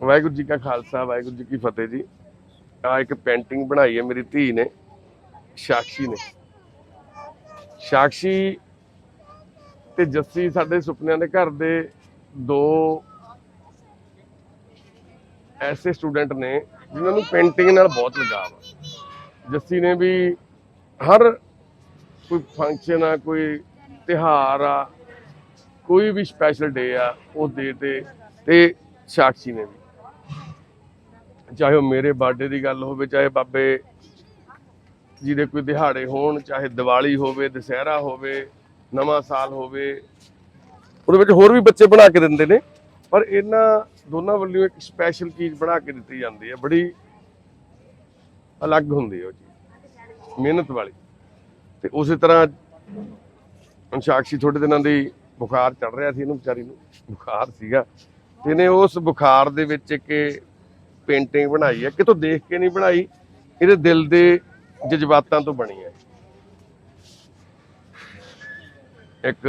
ਵਾਹਿਗੁਰੂ ਜੀ ਕਾ ਖਾਲਸਾ, ਵਾਹਿਗੁਰੂ ਜੀ ਕੀ ਫਤਿਹ ਜੀ। ਆ ਇੱਕ ਪੇਂਟਿੰਗ ਬਣਾਈ ਹੈ ਮੇਰੀ ਧੀ ਨੇ, ਸਾਕਸ਼ੀ ਨੇ। ਸਾਕਸ਼ੀ ਤੇ ਜੱਸੀ ਸਾਡੇ ਸੁਪਨਿਆਂ ਦੇ ਘਰ ਦੇ ਦੋ ਐਸੇ ਸਟੂਡੈਂਟ ਨੇ, ਜਿਨ੍ਹਾਂ ਨੂੰ ਪੇਂਟਿੰਗ ਨਾਲ ਬਹੁਤ ਲਗਾਵ ਆ। ਜੱਸੀ ਨੇ ਵੀ ਹਰ ਕੋਈ ਫੰਕਸ਼ਨ ਆ, ਕੋਈ ਤਿਹਾਰ ਆ, ਕੋਈ ਵੀ ਸਪੈਸ਼ਲ ਡੇ ਆ, ਉਹ ਡੇ ਤੇ ਤੇ ਸਾਕਸ਼ੀ ਨੇ ਵੀ। ਚਾਹੇ ਉਹ ਮੇਰੇ ਬਰਥਡੇ ਦੀ ਗੱਲ ਹੋਵੇ, ਚਾਹੇ ਬਾਬੇ ਜੀ ਦੇ ਕੋਈ ਦਿਹਾੜੇ ਹੋਣ, ਚਾਹੇ ਦੀਵਾਲੀ ਹੋਵੇ, ਦੁਸਹਿਰਾ ਹੋਵੇ, ਨਵਾਂ ਸਾਲ ਹੋਵੇ, ਉਹਦੇ ਵਿੱਚ ਹੋਰ ਵੀ ਬੱਚੇ ਬਣਾ ਕੇ ਦਿੰਦੇ ਨੇ। ਪਰ ਇਹਨਾਂ ਦੋਨਾਂ ਵੱਲੋਂ ਇੱਕ ਸਪੈਸ਼ਲ ਚੀਜ਼ ਬਣਾ ਕੇ ਦਿੱਤੀ ਜਾਂਦੀ ਹੈ, ਬੜੀ ਅਲੱਗ ਹੁੰਦੀ ਹੈ ਉਹ ਚੀਜ਼, ਮਿਹਨਤ ਵਾਲੀ। ਤੇ ਉਸੇ ਤਰ੍ਹਾਂ ਹੁਣ ਸਾਕਸ਼ੀ ਥੋੜੇ ਦਿਨਾਂ ਦੀ ਬੁਖਾਰ ਚੜ ਰਿਹਾ ਸੀ ਇਹਨੂੰ, ਵਿਚਾਰੀ ਨੂੰ ਬੁਖਾਰ ਸੀਗਾ। ਤੇ ਇਹਨੇ ਉਸ ਬੁਖਾਰ ਦੇ ਵਿੱਚ ਇੱਕ ਪੇਂਟਿੰਗ ਬਣਾਈ ਹੈ, ਕਿਤੋਂ ਦੇਖ ਕੇ ਨਹੀਂ ਬਣਾਈ, ਇਹਦੇ ਦਿਲ ਦੇ ਜਜ਼ਬਾਤਾਂ ਤੋਂ ਬਣੀ ਹੈ। ਇੱਕ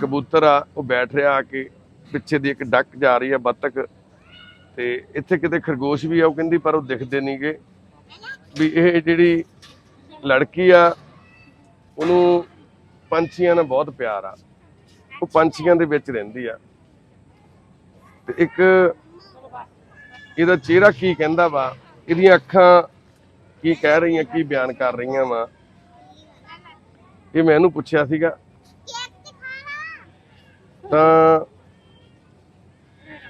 ਕਬੂਤਰ ਆ, ਉਹ ਬੈਠ ਰਿਹਾ ਆ ਕੇ ਪਿੱਛੇ ਦੀ ਇੱਕ ਡੱਕ ਜਾ ਰਹੀ ਹੈ ਬੱਤਕ ਤੇ ਇੱਥੇ ਕਿਤੇ ਖਰਗੋਸ਼ ਵੀ ਆ, ਉਹ ਕਹਿੰਦੀ ਪਰ ਉਹ ਦਿਖਦੇ ਨਹੀਂਗੇ ਵੀ ਇਹ ਜਿਹੜੀ ਲੜਕੀ ਆ, ਉਹਨੂੰ ਪੰਛੀਆਂ ਨਾਲ ਬਹੁਤ ਪਿਆਰ ਆ। ਉਹ ਪੰਛੀਆਂ ਦੇ ਵਿੱਚ ਰਹਿੰਦੀ ਆ। ਤੇ ਇੱਕ ਇਹਦਾ ਚਿਹਰਾ ਕੀ ਕਹਿੰਦਾ ਵਾ? ਇਹਦੀਆਂ ਅੱਖਾਂ ਕੀ ਕਹਿ ਰਹੀਆਂ, ਕੀ ਬਿਆਨ ਕਰ ਰਹੀਆਂ ਵਾ? ਇਹ ਮੈਂ ਇਹਨੂੰ ਪੁੱਛਿਆ ਸੀਗਾ। ਤਾਂ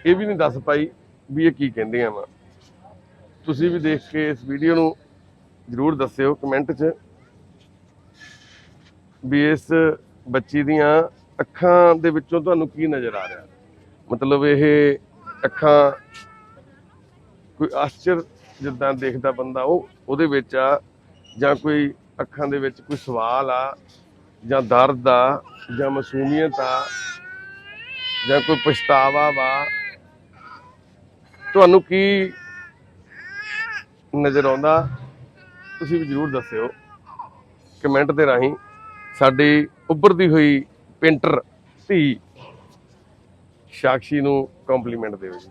ਇਹ ਵੀ ਨਹੀਂ ਦੱਸ ਪਾਈ ਵੀ ਇਹ ਕੀ ਕਹਿੰਦੀਆਂ ਵਾ। ਤੁਸੀਂ ਵੀ ਦੇਖ ਕੇ ਇਸ ਵੀਡੀਓ ਨੂੰ ਜਰੂਰ ਦੱਸਿਓ ਕਮੈਂਟ 'ਚ ਵੀ ਇਸ ਬੱਚੀ ਦੀਆਂ ਅੱਖਾਂ ਦੇ ਵਿੱਚੋਂ ਤੁਹਾਨੂੰ ਕੀ ਨਜ਼ਰ ਆ ਰਿਹਾ? ਮਤਲਬ ਇਹ ਅੱਖਾਂ ਕੋਈ ਆਸ਼ਚਰ ਜਿੱਦਾਂ ਦੇਖਦਾ ਬੰਦਾ, ਉਹ ਉਹਦੇ ਵਿੱਚ ਆ, ਜਾਂ ਕੋਈ ਅੱਖਾਂ ਦੇ ਵਿੱਚ ਕੋਈ ਸਵਾਲ ਆ, ਜਾਂ ਦਰਦ ਆ, ਜਾਂ ਮਸ਼ੂਮੀਅਤ ਆ, ਜਾਂ ਕੋਈ ਪਛਤਾਵਾ ਵਾ, ਤੁਹਾਨੂੰ ਕੀ ਨਜ਼ਰ ਆਉਂਦਾ? ਤੁਸੀਂ ਵੀ ਜਰੂਰ ਦੱਸਿਓ ਕਮੈਂਟ ਦੇ ਰਾਹੀਂ। ਸਾਡੀ ਉੱਭਰਦੀ ਹੋਈ ਪੇਂਟਰ ਧੀ ਸਾਕਸ਼ੀ ਨੂੰ ਕੰਪਲੀਮੈਂਟ ਦੇਵੇ ਜੀ।